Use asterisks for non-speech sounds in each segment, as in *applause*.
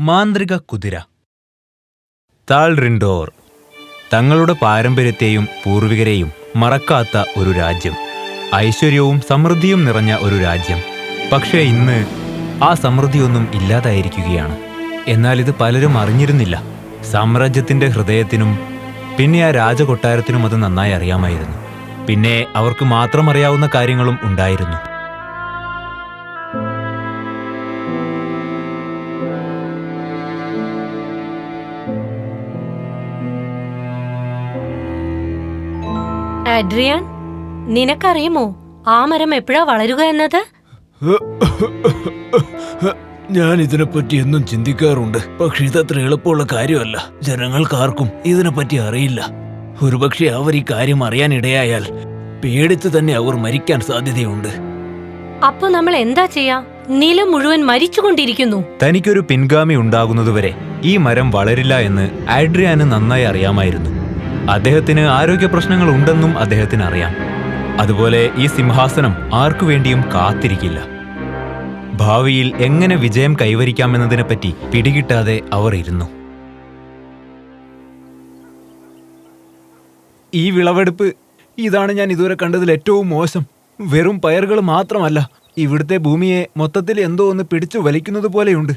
മാന്ത്രിക കുതിര. താൾ റിൻഡോർ തങ്ങളുടെ പാരമ്പര്യത്തെയും പൂർവികരെയും മറക്കാത്ത ഒരു രാജ്യം. ഐശ്വര്യവും സമൃദ്ധിയും നിറഞ്ഞ ഒരു രാജ്യം. പക്ഷേ ഇന്ന് ആ സമൃദ്ധിയൊന്നും ഇല്ലാതായിരിക്കുകയാണ്. എന്നാൽ ഇത് പലരും അറിഞ്ഞിരുന്നില്ല. സാമ്രാജ്യത്തിന്റെ ഹൃദയത്തിനും പിന്നെ ആ രാജകൊട്ടാരത്തിനും അത് നന്നായി അറിയാമായിരുന്നു. പിന്നെ അവർക്ക് മാത്രം അറിയാവുന്ന കാര്യങ്ങളും ഉണ്ടായിരുന്നു. അഡ്രിയാൻ നിനക്കറിയുമോ ആ മരം എപ്പോഴാ വളരുക എന്നത്? ഞാൻ ഇതിനെപ്പറ്റി എന്നും ചിന്തിക്കാറുണ്ട്. പക്ഷെ ഇതത്ര എളുപ്പമുള്ള കാര്യമല്ല. ജനങ്ങൾക്കാർക്കും ഇതിനെപ്പറ്റി അറിയില്ല. ഒരുപക്ഷെ അവർ ഈ കാര്യം അറിയാനിടയായാൽ പേടിച്ച് തന്നെ അവർ മരിക്കാൻ സാധ്യതയുണ്ട്. അപ്പൊ നമ്മൾ എന്താ ചെയ്യാ? നിലം മുഴുവൻ മരിച്ചുകൊണ്ടിരിക്കുന്നു. തനിക്കൊരു പിൻഗാമി ഉണ്ടാകുന്നതുവരെ ഈ മരം വളരില്ല എന്ന് ആഡ്രിയാന് നന്നായി അറിയാമായിരുന്നു. അദ്ദേഹത്തിന് ആരോഗ്യ പ്രശ്നങ്ങൾ ഉണ്ടെന്നും അദ്ദേഹത്തിന് അറിയാം അതുപോലെ ഈ സിംഹാസനം ആർക്കു വേണ്ടിയും കാത്തിരിക്കില്ല. ഭാവിയിൽ എങ്ങനെ വിജയം കൈവരിക്കാമെന്നതിനെപ്പറ്റി പിടികിട്ടാതെ അവർ ഇരുന്നു. ഈ വിളവെടുപ്പ് ഇതാണ് ഞാൻ ഇതുവരെ കണ്ടതിൽ ഏറ്റവും മോശം. വെറും പയറുകൾ മാത്രമല്ല ഇവിടുത്തെ ഭൂമിയെ മൊത്തത്തിൽ എന്തോ ഒന്ന് പിടിച്ചു വലിക്കുന്നത് പോലെയുണ്ട്.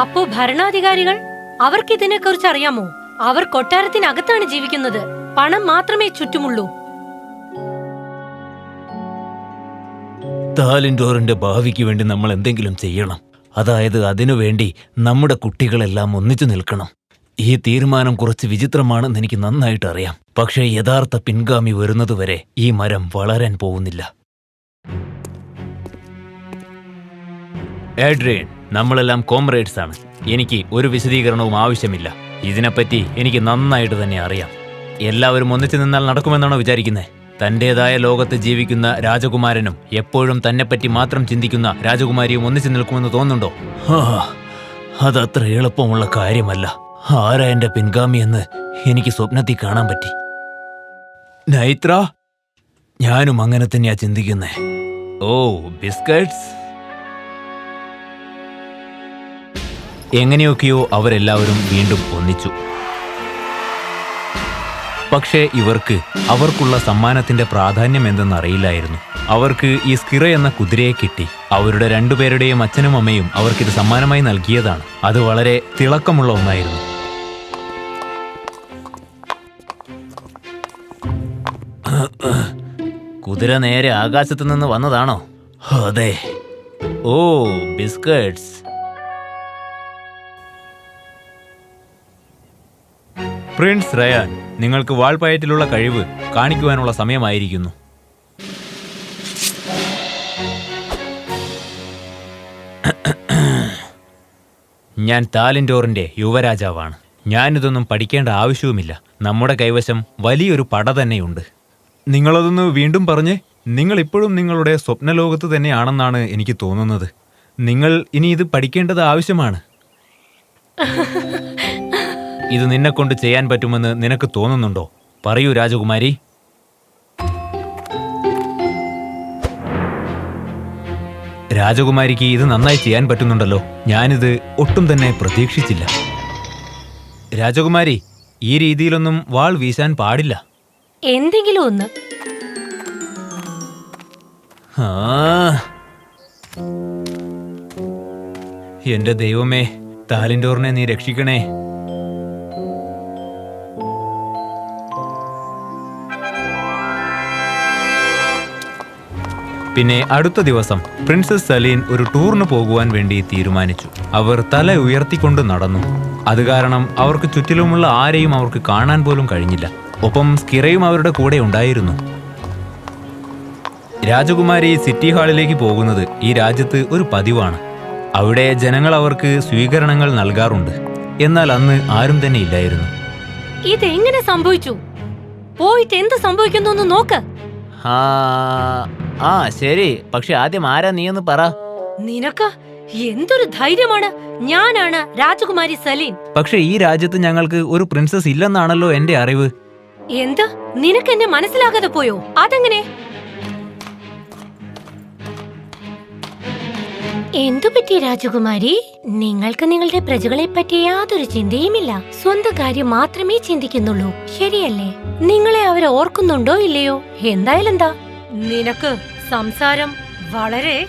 അപ്പോ ഭരണാധികാരികൾ അവർക്ക് ഇതിനെക്കുറിച്ച് അറിയാമോ അവർ കൊട്ടാരത്തിനകത്താണ് ജീവിക്കുന്നത്. പണം മാത്രമേ ചുറ്റുമുള്ളൂ. താലിൻഡോറിന്റെ ഭാവിക്ക് വേണ്ടി നമ്മൾ എന്തെങ്കിലും ചെയ്യണം. അതായത് അതിനുവേണ്ടി നമ്മുടെ കുട്ടികളെല്ലാം ഒന്നിച്ചു നിൽക്കണം. ഈ തീരുമാനം കുറച്ച് വിചിത്രമാണെന്ന് എനിക്ക് നന്നായിട്ട് അറിയാം. പക്ഷേ യഥാർത്ഥ പിൻഗാമി വരുന്നതുവരെ ഈ മരം വളരാൻ പോകുന്നില്ല. ഏഡ്രിയൻ നമ്മളെല്ലാം കോംറേഡ്സ് ആണ് എനിക്ക് ഒരു വിശദീകരണവും ആവശ്യമില്ല. ഇതിനെപ്പറ്റി എനിക്ക് നന്നായിട്ട് തന്നെ അറിയാം. എല്ലാവരും ഒന്നിച്ചു നിന്നാൽ നടക്കുമെന്നാണോ വിചാരിക്കുന്നത് തന്റേതായ ലോകത്ത് ജീവിക്കുന്ന രാജകുമാരനും എപ്പോഴും തന്നെപ്പറ്റി മാത്രം ചിന്തിക്കുന്ന രാജകുമാരിയും ഒന്നിച്ചു നിൽക്കുമെന്ന് തോന്നുന്നുണ്ടോ? അതത്ര എളുപ്പമുള്ള കാര്യമല്ല. ആരാ എന്റെ പിൻഗാമിയെന്ന് എനിക്ക് സ്വപ്നത്തിൽ കാണാൻ പറ്റി? നൈത്ര ഞാനും അങ്ങനെ തന്നെയാ ചിന്തിക്കുന്നേ. ഓ ബിസ്ക്കറ്റ്സ് എങ്ങനെയൊക്കെയോ അവരെല്ലാവരും വീണ്ടും ഒന്നിച്ചു. പക്ഷേ ഇവർക്ക് അവർക്കുള്ള സമ്മാനത്തിന്റെ പ്രാധാന്യം എന്തെന്നറിയില്ലായിരുന്നു. അവർക്ക് ഈ സ്കിറ എന്ന കുതിരയെ കിട്ടി. അവരുടെ രണ്ടുപേരുടെയും അച്ഛനും അമ്മയും അവർക്കിത് സമ്മാനമായി നൽകിയതാണ്. അത് വളരെ തിളക്കമുള്ള ഒന്നായിരുന്നു. കുതിര നേരെ ആകാശത്ത് നിന്ന് വന്നതാണോ? അതെ. ഓ ബിസ്ക്കറ്റ്സ് പ്രിൻസ് റയാൻ നിങ്ങൾക്ക് വാൾപ്പയറ്റിലുള്ള കഴിവ് കാണിക്കുവാനുള്ള സമയമായിരിക്കുന്നു. ഞാൻ താലിൻഡോറിന്റെ യുവരാജാവാണ്. ഞാനിതൊന്നും പഠിക്കേണ്ട ആവശ്യവുമില്ല. നമ്മുടെ കൈവശം വലിയൊരു പട തന്നെയുണ്ട്. നിങ്ങളതൊന്ന് വീണ്ടും പറഞ്ഞേ. നിങ്ങൾ ഇപ്പോഴും നിങ്ങളുടെ സ്വപ്നലോകത്ത് തന്നെയാണെന്നാണ് എനിക്ക് തോന്നുന്നത്. നിങ്ങൾ ഇനി ഇത് പഠിക്കേണ്ടത് ആവശ്യമാണ്. *laughs* ഇത് നിന്നെ കൊണ്ട് ചെയ്യാൻ പറ്റുമെന്ന് നിനക്ക് തോന്നുന്നുണ്ടോ? പറയൂ രാജകുമാരി. രാജകുമാരിക്ക് ഇത് നന്നായി ചെയ്യാൻ പറ്റുന്നുണ്ടല്ലോ. ഞാനിത് ഒട്ടും തന്നെ പ്രതീക്ഷിച്ചില്ല. രാജകുമാരി ഈ രീതിയിലൊന്നും വാൾ വീശാൻ പാടില്ല. എന്തെങ്കിലും ഒന്ന്. എന്റെ ദൈവമേ താലിൻഡോറിനെ നീ രക്ഷിക്കണേ. പിന്നെ അടുത്ത ദിവസം പ്രിൻസസ് സലീൻ ഒരു ടൂറിന് പോകുവാൻ വേണ്ടി തീരുമാനിച്ചു. അവർ തല ഉയർത്തിക്കൊണ്ട് നടന്നു. അത് കാരണം അവർക്ക് ചുറ്റിലുമുള്ള ആരെയും അവർക്ക് കാണാൻ പോലും കഴിഞ്ഞില്ല. ഒപ്പം സ്കിറയും അവരുടെ കൂടെ ഉണ്ടായിരുന്നു. രാജകുമാരി സിറ്റി ഹാളിലേക്ക് പോകുന്നത് ഈ രാജ്യത്ത് ഒരു പതിവാണ്. അവിടെ ജനങ്ങൾ അവർക്ക് സ്വീകരണങ്ങൾ നൽകാറുണ്ട്. എന്നാൽ അന്ന് ആരും തന്നെ ഇല്ലായിരുന്നു. ഇതെങ്ങനെ സംഭവിച്ചു? പോയിട്ട് എന്ത് സംഭവിക്കുന്നു നോക്ക്. ആ ശരി. പക്ഷെ ആദ്യം ആരാ നീ ഒന്ന് പറ. നിനക്ക് എന്തൊരു ധൈര്യമാണ്. ഞാനാണ് രാജകുമാരി സലീൻ. പക്ഷെ ഈ രാജ്യത്ത് ഞങ്ങൾക്ക് ഒരു പ്രിൻസസ് ഇല്ലെന്നാണല്ലോ എന്റെ അറിവ്. എന്ത്? നിനക്ക് എന്നെ മനസ്സിലാകാതെ പോയോ? അതെങ്ങനെ? എന്തു പറ്റി രാജകുമാരി? നിങ്ങൾക്ക് നിങ്ങളുടെ പ്രജകളെ പറ്റി യാതൊരു ചിന്തയുമില്ല. സ്വന്തം കാര്യം മാത്രമേ ചിന്തിക്കുന്നുള്ളൂ. ശരിയല്ലേ? നിങ്ങളെ അവർ ഓർക്കുന്നുണ്ടോ ഇല്ലയോ? എന്തായാലും എന്താ? നിനക്ക് സംസാരം വളരെ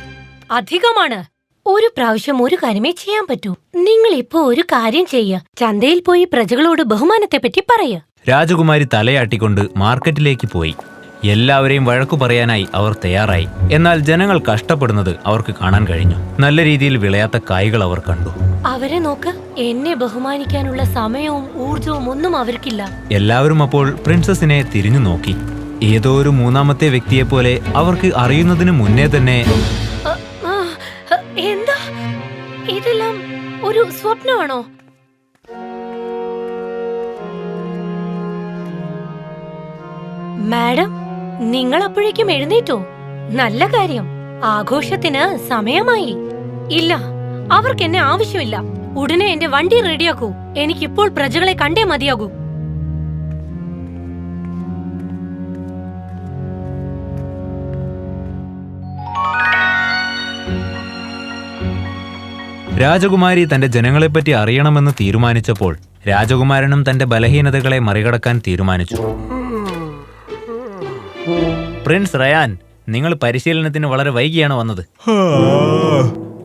അധികമാണ്. ഒരു പ്രാവശ്യം ഒരു കാര്യമേ ചെയ്യാൻ പറ്റൂ. നിങ്ങൾ ഇപ്പോ ഒരു കാര്യം ചെയ്യ. ചന്തയിൽ പോയി പ്രജകളോട് ബഹുമാനത്തെ പറ്റി പറയ. രാജകുമാരി തലയാട്ടിക്കൊണ്ട് മാർക്കറ്റിലേക്ക് പോയി. എല്ലാവരെയും വഴക്കു പറയാനായി അവർ തയ്യാറായി. എന്നാൽ ജനങ്ങൾ കഷ്ടപ്പെടുന്നത് അവർക്ക് കാണാൻ കഴിഞ്ഞു. നല്ല രീതിയിൽ വിളയാത്ത കായ്കൾ അവർ കണ്ടു. അവരെ നോക്ക്. എന്നെ ബഹുമാനിക്കാനുള്ള സമയവും ഊർജവും ഒന്നും അവർക്കില്ല. എല്ലാവരും അപ്പോൾ പ്രിൻസസിനെ തിരിഞ്ഞു നോക്കി. ഏതോ ഒരു മൂന്നാമത്തെ വ്യക്തിയെ പോലെ അവർക്ക് അറിയുന്നതിന് മുന്നേ തന്നെ എന്താ? ഇതെല്ലാം ഒരു സ്വപ്നമാണോ? മാഡം നിങ്ങൾ അപ്പോഴേക്കും എഴുന്നേറ്റോ. നല്ല കാര്യം. ആഘോഷത്തിന് സമയമായി. ഇല്ല അവർക്ക് എന്നെ ആവശ്യമില്ല. ഉടനെ എന്റെ വണ്ടി റെഡിയാക്കൂ. എനിക്കിപ്പോൾ പ്രജകളെ കണ്ടേ മതിയാകൂ. രാജകുമാരി തന്റെ ജനങ്ങളെപ്പറ്റി അറിയണമെന്ന് തീരുമാനിച്ചപ്പോൾ രാജകുമാരനും തന്റെ ബലഹീനതകളെ മറികടക്കാൻ തീരുമാനിച്ചു. പ്രിൻസ് റയാൻ നിങ്ങൾ പരിശീലനത്തിന് വളരെ വൈകിയാണ് വന്നത്.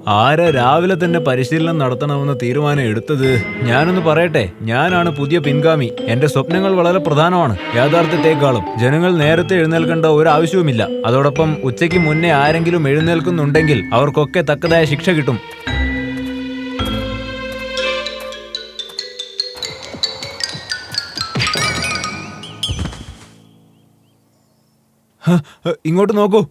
ആരാ രാവിലെ തന്നെ പരിശീലനം നടത്തണമെന്ന് തീരുമാനം എടുത്തത്? ഞാനൊന്ന് പറയട്ടെ ഞാനാണ് പുതിയ പിൻഗാമി. എന്റെ സ്വപ്നങ്ങൾ വളരെ പ്രധാനമാണ്. യാഥാർത്ഥ്യത്തെക്കാളും ജനങ്ങൾ നേരത്തെ എഴുന്നേൽക്കേണ്ട ഒരു ആവശ്യവുമില്ല. അതോടൊപ്പം ഉച്ചയ്ക്ക് മുന്നേ ആരെങ്കിലും എഴുന്നേൽക്കുന്നുണ്ടെങ്കിൽ അവർക്കൊക്കെ തക്കതായ ശിക്ഷ കിട്ടും. ഇങ്ങോട്ട് നോക്കൂ.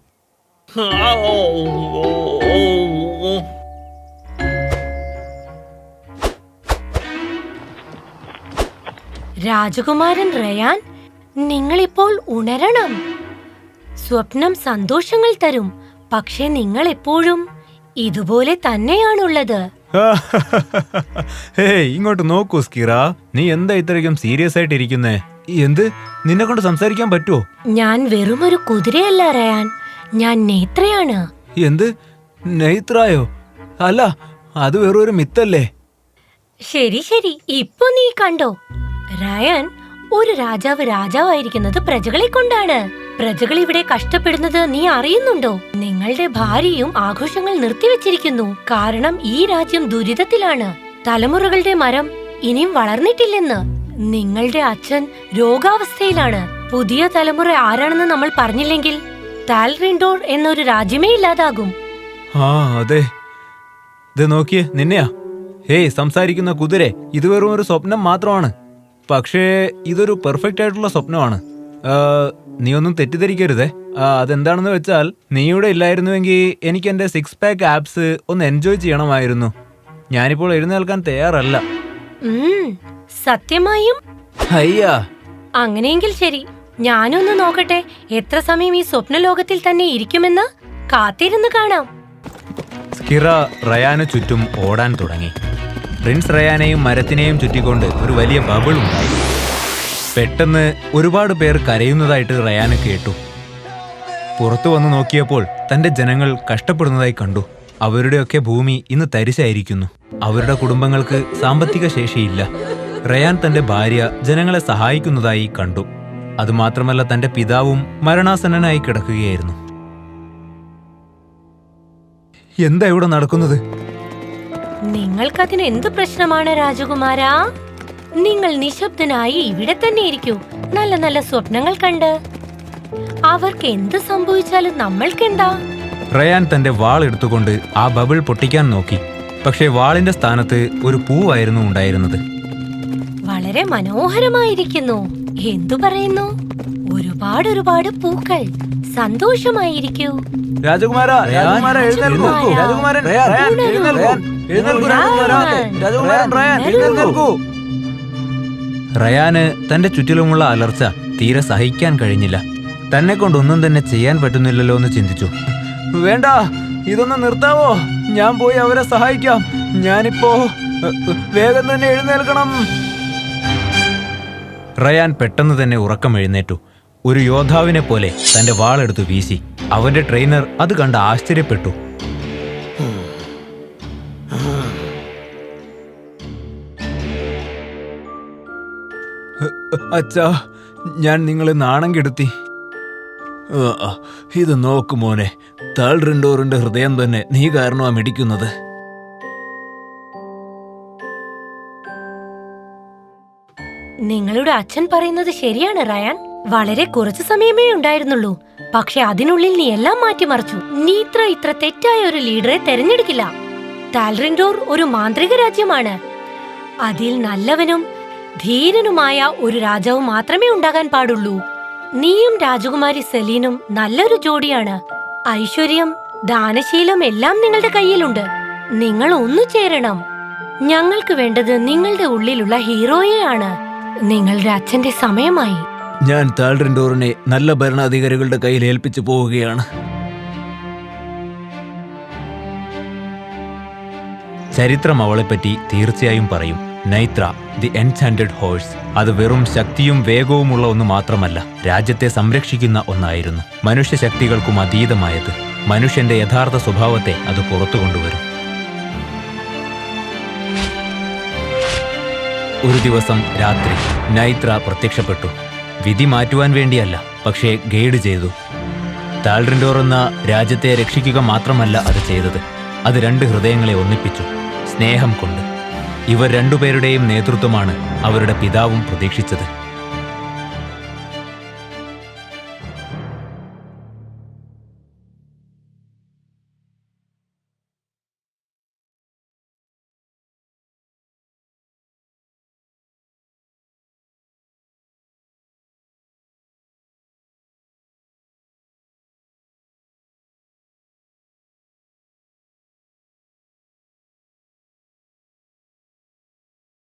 രാജകുമാരൻ റയാൻ നിങ്ങളിപ്പോൾ ഉണരണം. സ്വപ്നം സന്തോഷങ്ങൾ തരും പക്ഷെ നിങ്ങൾ എപ്പോഴും ഇതുപോലെ തന്നെയാണുള്ളത്. ഹേയ് ഇങ്ങോട്ട് നോക്കൂ സ്കിറ. നീ എന്താ ഇത്രയ്ക്കും സീരിയസ് ആയിട്ട് ഇരിക്കുന്നേ എന്ത്? നിന്നെ കൊണ്ട് സംസാരിക്കാൻ പറ്റുമോ ഞാൻ വെറും ഒരു കുതിരയല്ല റയാൻ. ഞാൻ നേത്രയാണ്. എന്ത്? നെയ്ത്രായോ അല്ല അത് വെറും ഒരു മിത്തല്ലേ? ശരി ശരി. ഇപ്പൊ നീ കണ്ടോ? റയാൻ ഒരു രാജാവ് രാജാവായിരിക്കുന്നത് പ്രജകളെ കൊണ്ടാണ്. പ്രജകൾ ഇവിടെ കഷ്ടപ്പെടുന്നത് നീ അറിയുന്നുണ്ടോ? നിങ്ങളുടെ ഭാര്യയും ആഘോഷങ്ങൾ നിർത്തിവെച്ചിരിക്കുന്നു കാരണം ഈ രാജ്യം ദുരിതത്തിലാണ്. തലമുറകളുടെ മരം ഇനിയും വളർന്നിട്ടില്ലെന്ന്. നിങ്ങളുടെ അച്ഛൻ രോഗാവസ്ഥയിലാണ്. പുതിയ തലമുറ ആരാണെന്ന് നമ്മൾ പറഞ്ഞില്ലെങ്കിൽ താൽറിൻഡോർ എന്നൊരു രാജ്യമേ ഇല്ലാതാകും. ആ അതെ. ഇത് നോക്കിയേ നിന്നെയാ. ഹേയ് സംസാരിക്കുന്ന കുതിര ഇത് വെറും ഒരു സ്വപ്നം മാത്രമാണ്. പക്ഷേ ഇതൊരു പെർഫെക്റ്റ് ആയിട്ടുള്ള സ്വപ്നമാണ്. നീ ഒന്നും തെറ്റിദ്ധരിക്കരുതേ. അതെന്താണെന്ന് വെച്ചാൽ നീ ഇവിടെ ഇല്ലായിരുന്നുവെങ്കിൽ എനിക്ക് എന്റെ സിക്സ് പാക്ക് ആപ്സ് ഒന്ന് എൻജോയ് ചെയ്യണമായിരുന്നു. ഞാനിപ്പോൾ എഴുന്നേൽക്കാൻ തയ്യാറല്ല. സത്യമായും? അയ്യാ. അങ്ങനെയെങ്കിൽ ശരി. ഞാനൊന്ന് നോക്കട്ടെ എത്ര സമയം ഈ സ്വപ്ന ലോകത്തിൽ തന്നെ ഇരിക്കുമെന്ന്? കാത്തിരുന്ന് കാണാം. സ്കിറ റയാന് ചുറ്റും ഓടാൻ തുടങ്ങി. പ്രിൻസ് റയാനെയും മരത്തിനെയും ചുറ്റിക്കൊണ്ട് ഒരു വലിയ ബബിൾ ഉണ്ടായി. പെട്ടെന്ന് ഒരുപാട് പേർ കരയുന്നതായിട്ട് റയാന് കേട്ടു. പുറത്തു വന്നു നോക്കിയപ്പോൾ തന്റെ ജനങ്ങൾ കഷ്ടപ്പെടുന്നതായി കണ്ടു. അവരുടെയൊക്കെ ഭൂമി ഇന്ന് തരിശായിരിക്കുന്നു. അവരുടെ കുടുംബങ്ങൾക്ക് സാമ്പത്തിക ശേഷിയില്ല. റയാൻ തന്റെ ഭാര്യ ജനങ്ങളെ സഹായിക്കുന്നതായി കണ്ടു. അതുമാത്രമല്ല തന്റെ പിതാവും മരണാസന്നനായി കിടക്കുകയായിരുന്നു. എന്താ ഇവിടെ നടക്കുന്നത്? നിങ്ങൾക്കതിന് എന്ത് പ്രശ്നമാണ് രാജകുമാരാ? നിങ്ങൾ നിശബ്ദനായി ഇവിടെ തന്നെ ഇരിക്കൂ. നല്ല നല്ല സ്വപ്നങ്ങൾ കണ്ട്. അവർക്ക് എന്ത് സംഭവിച്ചാലും നമ്മൾക്കെന്താ? റയാൻ തന്റെ വാൾ എടുത്തുകൊണ്ട് ആ ബബിൾ പൊട്ടിക്കാൻ നോക്കി. പക്ഷേ വാളിന്റെ സ്ഥാനത്ത് ഒരു പൂവായിരുന്നു ഉണ്ടായിരുന്നത്. വളരെ മനോഹരമായിരിക്കുന്നു. എന്തു പറയുന്നു? ഒരുപാട് ഒരുപാട് പൂക്കൾ. സന്തോഷമായിരിക്കൂ. രാജകുമാര രാജകുമാര എഴുന്നേൽക്കൂ. രാജകുമാരൻ റയാൻ, എഴുന്നേൽക്കൂ. എഴുന്നേൽക്കൂ, രാജകുമാരൻ. രാജകുമാരൻ റയാൻ, എഴുന്നേൽക്കൂ. റയാന് തന്റെ ചുറ്റിലുമുള്ള അലർച്ച തീരെ സഹിക്കാൻ കഴിഞ്ഞില്ല. തന്നെ കൊണ്ടൊന്നും തന്നെ ചെയ്യാൻ പറ്റുന്നില്ലല്ലോ എന്ന് ചിന്തിച്ചു. വേണ്ട ഇതൊന്ന് നിർത്താവോ? ഞാൻ പോയി അവരെ സഹായിക്കാം. ഞാനിപ്പോ വേഗം തന്നെ എഴുന്നേൽക്കണം. റയാൻ പെട്ടെന്ന് തന്നെ ഉറക്കം എഴുന്നേറ്റു. ഒരു യോദ്ധാവിനെ പോലെ തന്റെ വാളെടുത്തു വീശി. അവന്റെ ട്രെയിനർ അത് കണ്ട് ആശ്ചര്യപ്പെട്ടു. അച്ഛാ ഞാൻ നിങ്ങളെ നാണം കെടുത്തി. ഇത് നോക്കുമോനെ താൽറിൻഡോറിന്റെ ഹൃദയം തന്നെ നീ കാരണമാണ് മിടിക്കുന്നത്. നിങ്ങളുടെ അച്ഛൻ പറയുന്നത് ശരിയാണ് റയാൻ. വളരെ കുറച്ചു സമയമേ ഉണ്ടായിരുന്നുള്ളൂ. പക്ഷെ അതിനുള്ളിൽ നീ എല്ലാം മാറ്റിമറിച്ചു. നീ ഇത്ര ഇത്ര തെറ്റായ ഒരു ലീഡറെ തെരഞ്ഞെടുക്കില്ല. ടാൽറിൻഡോർ ഒരു മാന്ത്രിക രാജ്യമാണ്. അതിൽ നല്ലവനും ധീരനുമായ ഒരു രാജാവ് മാത്രമേ ഉണ്ടാകാൻ പാടുള്ളൂ. നീയും രാജകുമാരി സെലീനും നല്ലൊരു ജോഡിയാണ്. ഐശ്വര്യം ദാനശീലം എല്ലാം നിങ്ങളുടെ കയ്യിലുണ്ട്. നിങ്ങൾ ഒന്നു ചേരണം. ഞങ്ങൾക്ക് വേണ്ടത് നിങ്ങളുടെ ഉള്ളിലുള്ള ഹീറോയെയാണ് നിങ്ങളുടെ അച്ഛന്റെ സമയമായി. ഞാൻ താൽഡ്രിൻഡോറിനെ നല്ല ഭരണാധികാരികളുടെ കയ്യിൽ ഏൽപ്പിച്ചു പോവുകയാണ്. ചരിത്രം അവളെപ്പറ്റി തീർച്ചയായും പറയും. നൈത്ര ദി എൻചാൻഡഡ് ഹോഴ്സ് അത് വെറും ശക്തിയും വേഗവുമുള്ള ഒന്ന് മാത്രമല്ല രാജ്യത്തെ സംരക്ഷിക്കുന്ന ഒന്നായിരുന്നു. മനുഷ്യശക്തികൾക്കും അതീതമായത് മനുഷ്യന്റെ യഥാർത്ഥ സ്വഭാവത്തെ അത് പുറത്തു കൊണ്ടുവരും ഒരു ദിവസം രാത്രി നൈത്ര പ്രത്യക്ഷപ്പെട്ടു. വിധി മാറ്റുവാൻ വേണ്ടിയല്ല പക്ഷേ ഗൈഡ് ചെയ്തു. താൽറിൻഡോർ എന്ന രാജ്യത്തെ രക്ഷിക്കുക മാത്രമല്ല അത് ചെയ്തത്. അത് രണ്ട് ഹൃദയങ്ങളെ ഒന്നിപ്പിച്ചു സ്നേഹം കൊണ്ട്. ഇവർ രണ്ടുപേരുടെയും നേതൃത്വമാണ് അവരുടെ പിതാവും പ്രതീക്ഷിച്ചത്.